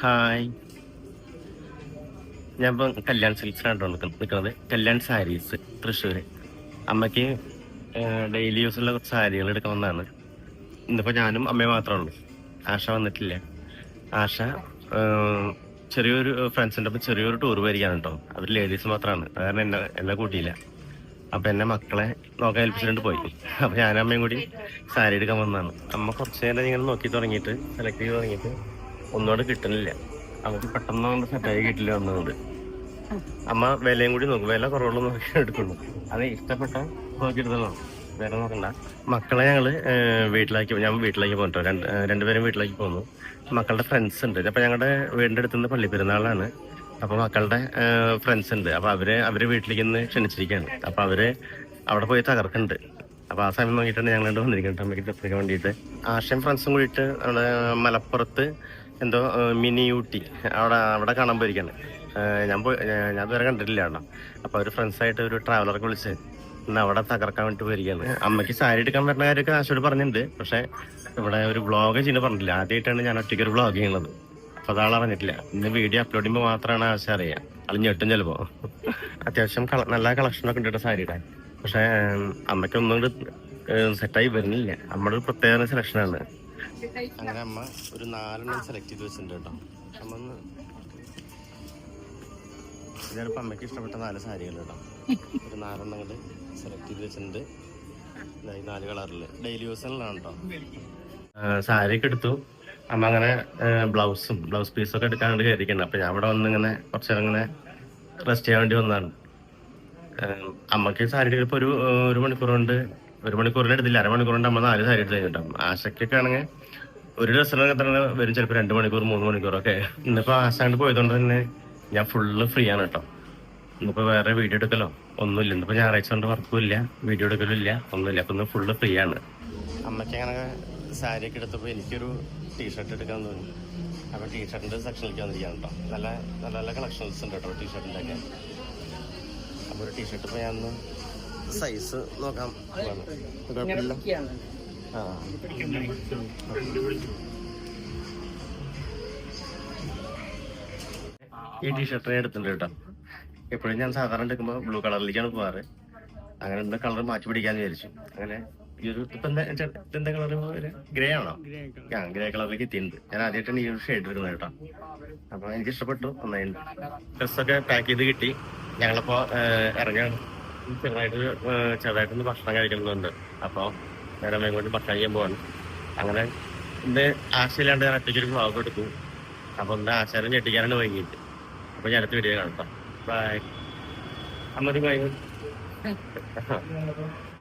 Hi. ഞാൻ ഇപ്പം കല്യാൺ സിൽക്സിനാണ് നിൽക്കുന്നത് കല്യാൺ സാരീസ് തൃശ്ശൂർ അമ്മയ്ക്ക് ഡെയിലി യൂസുള്ള കുറച്ച് സാരികൾ എടുക്കാൻ വന്നതാണ്. ഇന്നിപ്പോൾ ഞാനും അമ്മയും മാത്രമേ ഉള്ളൂ. ആശ വന്നിട്ടില്ല. ആശ ചെറിയൊരു ഫ്രണ്ട്സിന്റെ ഒപ്പം ചെറിയൊരു ടൂർ വരികയാണ് കേട്ടോ അവർ ലേഡീസ് മാത്രമാണ് അതുകാരണം എന്നെ എന്നെ കൂട്ടിയില്ല. അപ്പം എന്നെ മക്കളെ നോക്കാൻ ഏൽപ്പിച്ചിട്ടുണ്ട് പോയി. അപ്പം ഞാനും അമ്മയും കൂടി സാരി എടുക്കാൻ വന്നതാണ്. അമ്മ കുറച്ച് നേരം ഇങ്ങനെ നോക്കി തുടങ്ങിയിട്ട് സെലക്ട് ചെയ്ത് തുടങ്ങിയിട്ട് ഒന്നുകൂടെ കിട്ടണില്ല. അവർക്ക് പെട്ടെന്ന് കൊണ്ട് സെറ്റായി കിട്ടില്ല വന്നതുകൊണ്ട് അമ്മ വിലയും കൂടി നോക്കും. വില കുറവുള്ള നോക്കി എടുക്കുള്ളൂ. അത് ഇഷ്ടപ്പെട്ട നോക്കിയെടുത്തല്ലോ വേറെ നോക്കണ്ട. മക്കളെ ഞങ്ങൾ വീട്ടിലാക്കി ഞാൻ വീട്ടിലേക്ക് പോകട്ടോ. രണ്ട് രണ്ടുപേരും വീട്ടിലേക്ക് പോന്നു. മക്കളുടെ ഫ്രണ്ട്സ് ഉണ്ട്. അപ്പൊ ഞങ്ങളുടെ വീടിന്റെ അടുത്തുനിന്ന് പള്ളി പെരുന്നാളാണ് അപ്പൊ മക്കളുടെ ഫ്രണ്ട്സ് ഉണ്ട്. അപ്പൊ അവർ അവർ വീട്ടിലേക്ക് ഇന്ന് ക്ഷണിച്ചിരിക്കുകയാണ്. അപ്പൊ അവർ അവിടെ പോയി തകർക്കുന്നുണ്ട്. അപ്പൊ ആ സമയം നോക്കിയിട്ടാണ് ഞങ്ങൾ വന്നിരിക്കുന്നത്. അമ്മയ്ക്ക് എടുക്കാൻ വേണ്ടിയിട്ട്. ആശയം ഫ്രണ്ട്സും കൂടിയിട്ട് നമ്മുടെ മലപ്പുറത്ത് എന്തോ മിനി ഊട്ടി. അവിടെ അവിടെ കാണാൻ പോയിരിക്കാണ്. ഞാൻ പോയി ഞാൻ ഇതുവരെ കണ്ടിട്ടില്ല കേട്ടോ. അപ്പൊ അവർ ഫ്രണ്ട്സായിട്ട് ഒരു ട്രാവലറൊക്കെ വിളിച്ച് ഇന്ന് അവിടെ തകർക്കാൻ വേണ്ടി പോയിരിക്കാണ്. അമ്മയ്ക്ക് സാരി എടുക്കാൻ വരുന്ന കാര്യമൊക്കെ ആശയോട് പറഞ്ഞിട്ടുണ്ട്. പക്ഷെ ഇവിടെ ഒരു വ്ളോഗ് ചെയ്യുന്നത് പറഞ്ഞില്ല ആദ്യമായിട്ടാണ് ഞാൻ ഒറ്റയ്ക്ക് ഒരു വ്ളോഗ് ചെയ്യുന്നത്. അപ്പൊ അതാൾ അറിഞ്ഞിട്ടില്ല. ഇന്ന് വീഡിയോ അപ്ലോഡ് ചെയ്യുമ്പോൾ മാത്രമാണ് ആശ അറിയാം അല്ല ഞെട്ടും ചിലപ്പോ. അത്യാവശ്യം നല്ല കളക്ഷനൊക്കെ ഉണ്ട് കേട്ടോ സാരിയുടെ പക്ഷേ അമ്മയ്ക്ക് ഒന്നും കൂടി സെറ്റായി വരുന്നില്ല. നമ്മുടെ ഒരു പ്രത്യേക സെലക്ഷനാണ് അങ്ങനെ അമ്മ ഒരു നാലെണ്ണം സെലക്ട് ചെയ്ത് വെച്ചിട്ടുണ്ട് കേട്ടോ. അമ്മ ഒന്ന് അമ്മയ്ക്ക് ഇഷ്ടപ്പെട്ട നാല് സാരികൾ കേട്ടോ. ഒരു നാലെണ്ണം കൂടി സെലക്ട് ചെയ്ത് വെച്ചിട്ടുണ്ട്. നാല് കളറിൽ ഡെയിലി യൂസിലാണ് കേട്ടോ. സാരി ഒക്കെ എടുത്തു. അമ്മ അങ്ങനെ ബ്ലൗസും ബ്ലൗസ് പീസും ഒക്കെ എടുക്കാൻ വേണ്ടി കയറിയിട്ടുണ്ട് അപ്പൊ ഞാൻ ഇവിടെ വന്ന് ഇങ്ങനെ കുറച്ച് നേരം ഇങ്ങനെ റെസ്റ്റ് ചെയ്യാൻ വേണ്ടി വന്നതാണ്. അമ്മയ്ക്ക് അമ്മയ്ക്ക് സാരി ഇപ്പൊ ഒരു ഒരു മണിക്കൂർ കൊണ്ട് ഒരു മണിക്കൂറിന് എടുത്തില്ല. അരമണിക്കൂർ കൊണ്ട് അമ്മ നാല് സാരി എടുത്ത് കഴിഞ്ഞിട്ടും ആശയ്ക്കൊക്കെ ആണെങ്കിൽ ഒരു ഡ്രസ്സിനൊക്കെ തന്നെ വരും. ചിലപ്പോൾ രണ്ട് മണിക്കൂർ മൂന്ന് മണിക്കൂറൊക്കെ. ഇന്നിപ്പോൾ ആശാണ്ട് പോയതുകൊണ്ട് തന്നെ ഞാൻ ഫുള്ള് ഫ്രീ ആണ് കേട്ടോ. ഇന്നിപ്പോൾ വേറെ വീഡിയോ എടുക്കലോ? ഒന്നുമില്ല. ഇന്നിപ്പോൾ ഞായറാഴ്ച കൊണ്ട് വർക്കും ഇല്ല. വീഡിയോ എടുക്കലും ഇല്ല. ഒന്നുമില്ല. അപ്പം ഇന്ന് ഫുള്ള് ഫ്രീ ആണ്. അമ്മയ്ക്ക് അങ്ങനെ സാരിയൊക്കെ എടുത്തപ്പോൾ എനിക്കൊരു ടീഷർട്ട് എടുക്കാൻ തോന്നി. അപ്പോൾ ടീഷർട്ടിന്റെ സെക്ഷനിലേക്ക് വന്നിരിക്കുകയാണ് കേട്ടോ. നല്ല നല്ല നല്ല കളക്ഷൻസ് ഉണ്ട് കേട്ടോ ടീഷർട്ടിന്റെ ഒക്കെ. അപ്പോൾ ഒരു ടീഷർട്ട് ഇപ്പോൾ ഞാൻ സൈസ് നോക്കാം. കുഴപ്പമില്ല ആ. ഈ ടീഷർട്ട് ഞാൻ എടുത്തിട്ടുണ്ട് കേട്ടോ. എപ്പോഴും ഞാൻ സാധാരണ എടുക്കുമ്പോൾ ബ്ലൂ കളറിലേക്കാണ് പോവാറ്. അങ്ങനെ എന്താ കളർ മാറ്റി പിടിക്കാന്ന് വിചാരിച്ചു. അങ്ങനെ ഈ ഒരു ഇപ്പൊ എന്താ കളർ ഗ്രേ ആണോ? ആ ഗ്രേ കളറിലേക്ക് എത്തിയിട്ടുണ്ട്. ഞാൻ ആദ്യമായിട്ടാണ് ഈ ഒരു ഷെയ്ഡ് വരുന്നത് കേട്ടോ. അപ്പൊ എനിക്ക് ഇഷ്ടപ്പെട്ടു. നന്നായിട്ടുണ്ട്. ഡ്രസ്സൊക്കെ പാക്ക് ചെയ്ത് കിട്ടി. ഞങ്ങളിപ്പോ ഇറങ്ങിയാണ് ഇറങ്ങാണ് ചെറുതായിട്ട് ചെറുതായിട്ടൊന്ന് ഭക്ഷണം കഴിക്കുന്നുണ്ട് അപ്പോൾ നേരം കൊണ്ട് ഭക്ഷണം കഴിക്കാൻ പോവാണ്. അങ്ങനെ എന്റെ ആശയില്ലാണ്ട് ഞാൻ ഒറ്റയ്ക്ക് ഒരു എടുക്കും എടുത്തു. അപ്പൊ എന്റെ ആശാരം ഞെട്ടിക്കാനാണ് വൈകിട്ട്. അപ്പൊ ഞാൻ അടുത്ത വീഡിയോ കാണാം ബൈ അമ്മ ബൈ